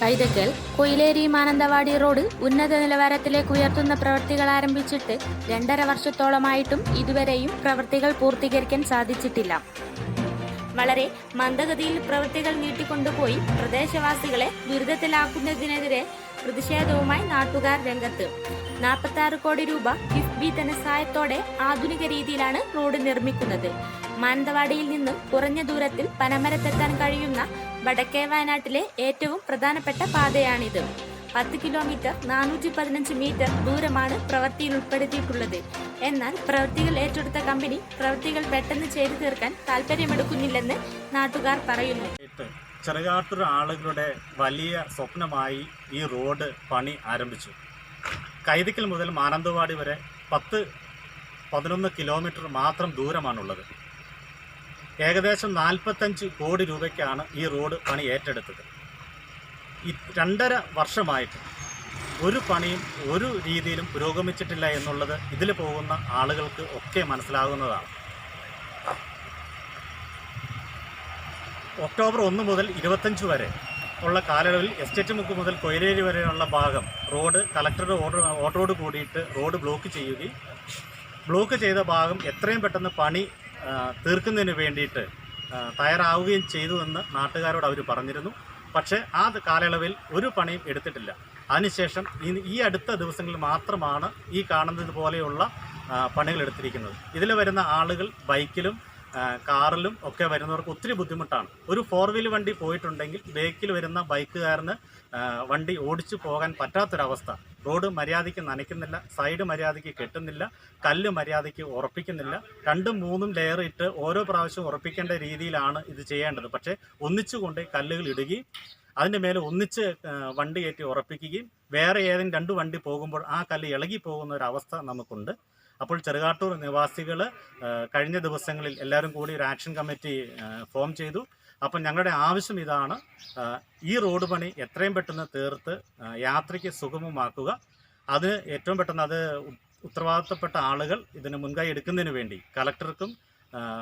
Kaithakkal Koileri Mananthavady road ഉന്നത നിലവാരത്തിലേക്ക് ഉയർത്തുന്ന പ്രവൃത്തികൾ ആരംഭിച്ചിട്ട് രണ്ടര വർഷത്തോളമായിട്ടും ഇതുവരെയും പ്രവൃത്തികൾ പൂർത്തീകരിക്കാൻ സാധിച്ചിട്ടില്ല. വളരെ മന്ദഗതിയിൽ പ്രവൃത്തികൾ നീട്ടിക്കൊണ്ടുപോയി പ്രദേശവാസികളെ ദുരിതത്തിലാക്കുന്നതിനെതിരെ പ്രതിഷേധവുമായി നാട്ടുകാർ രംഗത്ത്. നാൽപ്പത്തി കോടി രൂപ കിഫ്ബി ധനസഹായത്തോടെ ആധുനിക രീതിയിലാണ് റോഡ് നിർമ്മിക്കുന്നത്. മാനന്തവാടിയിൽ നിന്നും കുറഞ്ഞ ദൂരത്തിൽ പനമരത്തെത്താൻ കഴിയുന്ന വടക്കേ വയനാട്ടിലെ ഏറ്റവും പ്രധാനപ്പെട്ട പാതയാണിത്. പത്ത് കിലോമീറ്റർ നാനൂറ്റി പതിനഞ്ച് മീറ്റർ ദൂരമാണ് പ്രവൃത്തിയിൽ ഉൾപ്പെടുത്തിയിട്ടുള്ളത്. എന്നാൽ പ്രവൃത്തികൾ ഏറ്റെടുത്ത കമ്പനി പ്രവൃത്തികൾ പെട്ടെന്ന് ചെയ്തു തീർക്കാൻ താല്പര്യമെടുക്കുന്നില്ലെന്ന് നാട്ടുകാർ പറയുന്നു. ചെറുകാട്ടൂർ ആളുകളുടെ വലിയ സ്വപ്നമായി ഈ റോഡ് പണി ആരംഭിച്ചു. കൈതിക്കൽ മുതൽ മാനന്തവാടി വരെ പത്ത് പതിനൊന്ന് കിലോമീറ്റർ മാത്രം ദൂരമാണുള്ളത്. ഏകദേശം നാൽപ്പത്തഞ്ച് കോടി രൂപയ്ക്കാണ് ഈ റോഡ് പണി ഏറ്റെടുത്തത്. ഈ രണ്ടര വർഷമായിട്ട് ഒരു പണിയും ഒരു രീതിയിലും പുരോഗമിച്ചിട്ടില്ല എന്നുള്ളത് ഇതിൽ പോകുന്ന ആളുകൾക്ക് ഒക്കെ മനസ്സിലാകുന്നതാണ്. ഒക്ടോബർ ഒന്ന് മുതൽ ഇരുപത്തഞ്ച് വരെ ഉള്ള കാലയളവിൽ എസ്റ്റേറ്റ് മുക്ക് മുതൽ കൊയിലേരി വരെയുള്ള ഭാഗം റോഡ് കളക്ടറുടെ ഓർഡർ ഓർഡറോട് കൂടിയിട്ട് റോഡ് ബ്ലോക്ക് ചെയ്യുകയും ബ്ലോക്ക് ചെയ്ത ഭാഗം എത്രയും പെട്ടെന്ന് പണി തീർക്കുന്നതിന് വേണ്ടിയിട്ട് തയ്യാറാവുകയും ചെയ്തു എന്ന് നാട്ടുകാരോട് അവർ പറഞ്ഞിരുന്നു. പക്ഷേ ആ കാലയളവിൽ ഒരു പണിയും എടുത്തിട്ടില്ല. അതിനുശേഷം ഈ അടുത്ത ദിവസങ്ങളിൽ മാത്രമാണ് ഈ കാണുന്നത് പോലെയുള്ള പണികൾ എടുത്തിരിക്കുന്നത്. ഇതിൽ വരുന്ന ആളുകൾ ബൈക്കിലും കാറിലും ഒക്കെ വരുന്നവർക്ക് ഒത്തിരി ബുദ്ധിമുട്ടാണ്. ഒരു ഫോർ വീൽ വണ്ടി പോയിട്ടുണ്ടെങ്കിൽ ബേക്കിൽ വരുന്ന ബൈക്കുകാരന് വണ്ടി ഓടിച്ചു പോകാൻ പറ്റാത്തൊരവസ്ഥ. റോഡ് മര്യാദയ്ക്ക് നനയ്ക്കുന്നില്ല സൈഡ് മര്യാദയ്ക്ക് കെട്ടുന്നില്ല കല്ല് മര്യാദയ്ക്ക് ഉറപ്പിക്കുന്നില്ല. രണ്ടും മൂന്നും ലെയർ ഇട്ട് ഓരോ പ്രാവശ്യം ഉറപ്പിക്കേണ്ട രീതിയിലാണ് ഇത് ചെയ്യേണ്ടത്. പക്ഷേ ഒന്നിച്ചുകൊണ്ട് കല്ലുകൾ ഇടുകയും അതിന്റെ മേലെ ഒന്നിച്ച് വണ്ടി കയറ്റി ഉറപ്പിക്കുകയും വേറെ ഏതെങ്കിലും രണ്ട് വണ്ടി പോകുമ്പോൾ ആ കല്ല് ഇളകി പോകുന്ന ഒരു അവസ്ഥ നമുക്കുണ്ട്. അപ്പോൾ ചെറുകാട്ടൂർ നിവാസികൾ കഴിഞ്ഞ ദിവസങ്ങളിൽ എല്ലാവരും കൂടി ഒരു ആക്ഷൻ കമ്മിറ്റി ഫോം ചെയ്തു. അപ്പം ഞങ്ങളുടെ ആവശ്യം ഇതാണ് ഈ റോഡ് പണി എത്രയും പെട്ടെന്ന് തീർത്ത് യാത്രയ്ക്ക് സുഗമമാക്കുക. അത് ഏറ്റവും പെട്ടെന്ന് അത് ഉത്തരവാദിത്തപ്പെട്ട ആളുകൾ ഇതിന് മുൻകൈ എടുക്കുന്നതിന് വേണ്ടി കലക്ടർക്കും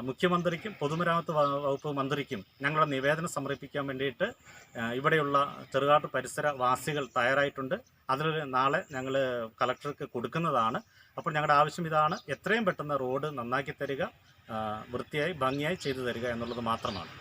മുഖ്യമന്ത്രിക്കും പൊതുമരാമത്ത് വകുപ്പ് മന്ത്രിക്കും ഞങ്ങളുടെ നിവേദനം സമർപ്പിക്കാൻ വേണ്ടിയിട്ട് ഇവിടെയുള്ള ചെറുകാട്ട് പരിസരവാസികൾ തയ്യാറായിട്ടുണ്ട്. അതിൽ നാളെ ഞങ്ങൾ കളക്ടർക്ക് കൊടുക്കുന്നതാണ്. അപ്പോൾ ഞങ്ങളുടെ ആവശ്യം ഇതാണ് എത്രയും പെട്ടെന്ന് റോഡ് നന്നാക്കി തരിക വൃത്തിയായി ഭംഗിയായി ചെയ്തു തരിക എന്നുള്ളത് മാത്രമാണ്.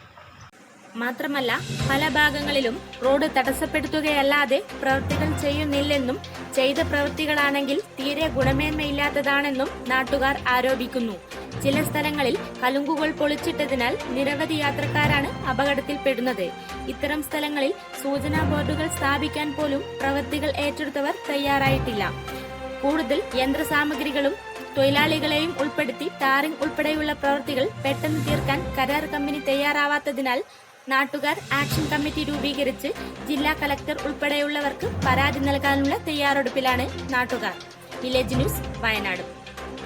മാത്രമല്ല പല ഭാഗങ്ങളിലും റോഡ് തടസ്സപ്പെടുത്തുകയല്ലാതെ പ്രവൃത്തികൾ ചെയ്യുന്നില്ലെന്നും ചെയ്ത പ്രവൃത്തികളാണെങ്കിൽ തീരെ ഗുണമേന്മയില്ലാത്തതാണെന്നും നാട്ടുകാർ ആരോപിക്കുന്നു. ചില സ്ഥലങ്ങളിൽ കലുങ്കുകൾ പൊളിച്ചിട്ടതിനാൽ നിരവധി യാത്രക്കാരാണ് അപകടത്തിൽപ്പെടുന്നത്. ഇത്തരം സ്ഥലങ്ങളിൽ സൂചനാ ബോർഡുകൾ സ്ഥാപിക്കാൻ പോലും പ്രവൃത്തികൾ ഏറ്റെടുത്തവർ തയ്യാറായിട്ടില്ല. കൂടുതൽ യന്ത്രസാമഗ്രികളും തൊഴിലാളികളെയും ഉൾപ്പെടുത്തി ടാറിംഗ് ഉൾപ്പെടെയുള്ള പ്രവൃത്തികൾ പെട്ടെന്ന് തീർക്കാൻ കരാർ കമ്പനി തയ്യാറാവാത്തതിനാൽ നാട്ടുകാർ ആക്ഷൻ കമ്മിറ്റി രൂപീകരിച്ച് ജില്ലാ കലക്ടർ ഉൾപ്പെടെയുള്ളവർക്ക് പരാതി നൽകാനുള്ള തയ്യാറെടുപ്പിലാണ് നാട്ടുകാർ. Village news Wayanad.